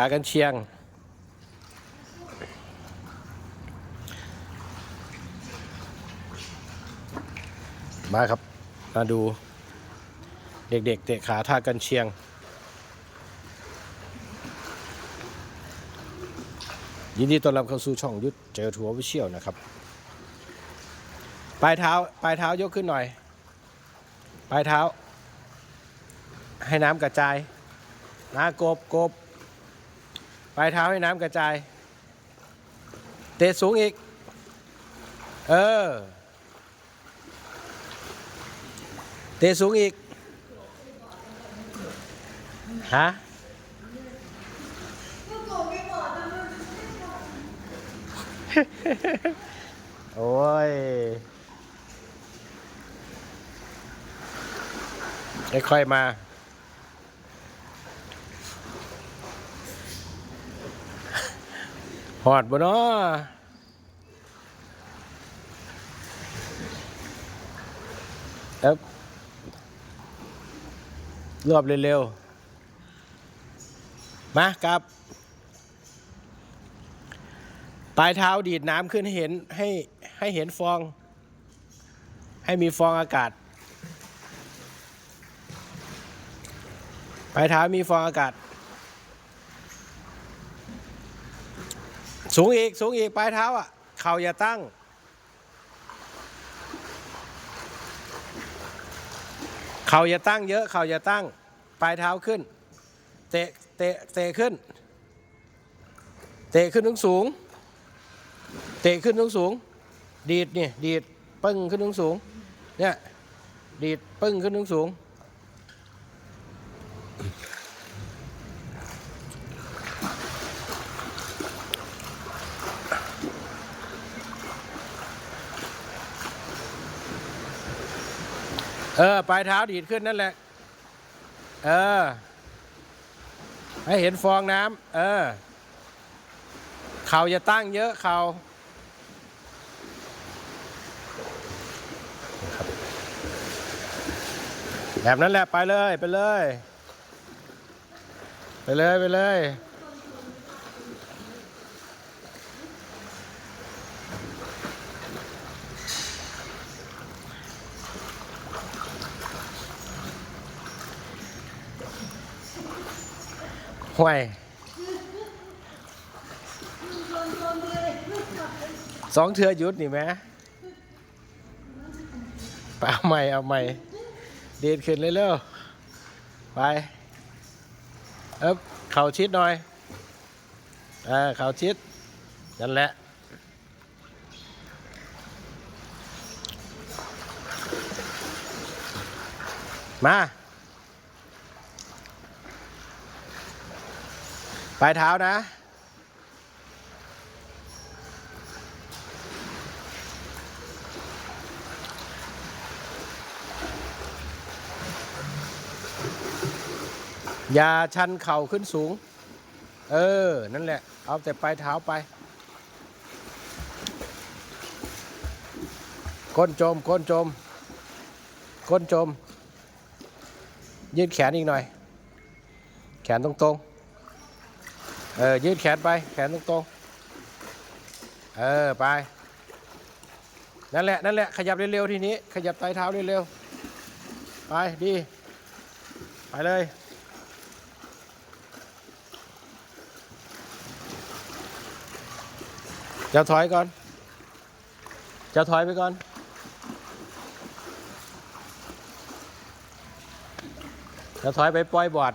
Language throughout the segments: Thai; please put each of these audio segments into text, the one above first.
ขากันเชียง มาครับ มาดู เด็กๆเตะขาท่ากันเชียง ยินดีต้อนรับเข้าสู่ช่องยุทธเจอทัวร์วิเชียวนะครับ ปลายเท้า ปลายเท้ายกขึ้นหน่อย ปลายเท้า ให้น้ำกระจายนากบกบ ปลายเท้าให้น้ำกระจาย เตะสูงอีก เออ เตะสูงอีก ฮะโอ้ยค่อยๆมา หอดบ่เนาะเอ๊บรวบเร็วๆ มาครับ ปลายเท้าดีดน้ำขึ้นให้เห็นให้ให้เห็นฟอง ให้มีฟองอากาศ ปลายเท้ามีฟองอากาศ สูงอีก สูงอีก ปลายเท้าอะ เข่าอย่าตั้ง เข่าอย่าตั้งเยอะ เข่าอย่าตั้ง ปลายเท้าขึ้น เตะ เตะ เตะขึ้น เตะขึ้นสูงสูงเตะขึ้นสูงสูง ดีดเนี่ย ดีด ปึ้งขึ้นสูงสูงเนี่ย ดีด ปึ้งขึ้นสูง เออ ปลายเท้าดีดขึ้นนั่นแหละ เออ ให้เห็นฟองน้ำเออ เข่าอย่าตั้งเยอะเข่าแบบนั้นแหละ ไปเลย ไปเลย ไปเลย ไปเลย ห่วยสองเทือหยุดนี่ไหมไปเอาใหม่เอาใหม่ เดีดขึ้นเลยเร็วๆไปเอ๊บเข่าชิดหน่อยเออเข่าชิดนั่นแหละมา ปลายเท้านะ อย่าชันเข่าขึ้นสูง เออ นั่นแหละ เอาแต่ปลายเท้าไป ก้นจม ก้นจม ก้นจม ยืดแขนอีกหน่อย แขนตรงๆ เออ ยืดแขนไป แขนตรงๆ เออ ไป นั่นแหละ นั่นแหละ ขยับเร็วๆ ทีนี้ ขยับปลายเท้าเร็วๆ ไป ดี ไปเลย จะถอยก่อน จะถอยไปก่อน จะถอยไปปล่อยบอด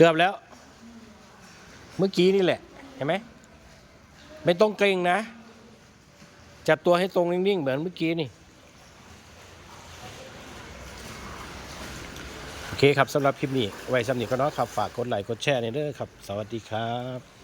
เกือบแล้ว เมื่อกี้นี่แหละ เห็นไหม ไม่ต้องเกรงนะ จัดตัวให้ตรงนิ่งๆ เหมือนเมื่อกี้นี่ โอเคครับสำหรับคลิปนี้ ไว้สำหรับนี้ก็นาะครับ ฝากกดไลค์กดแชร์ในเด้อครับ สวัสดีครับ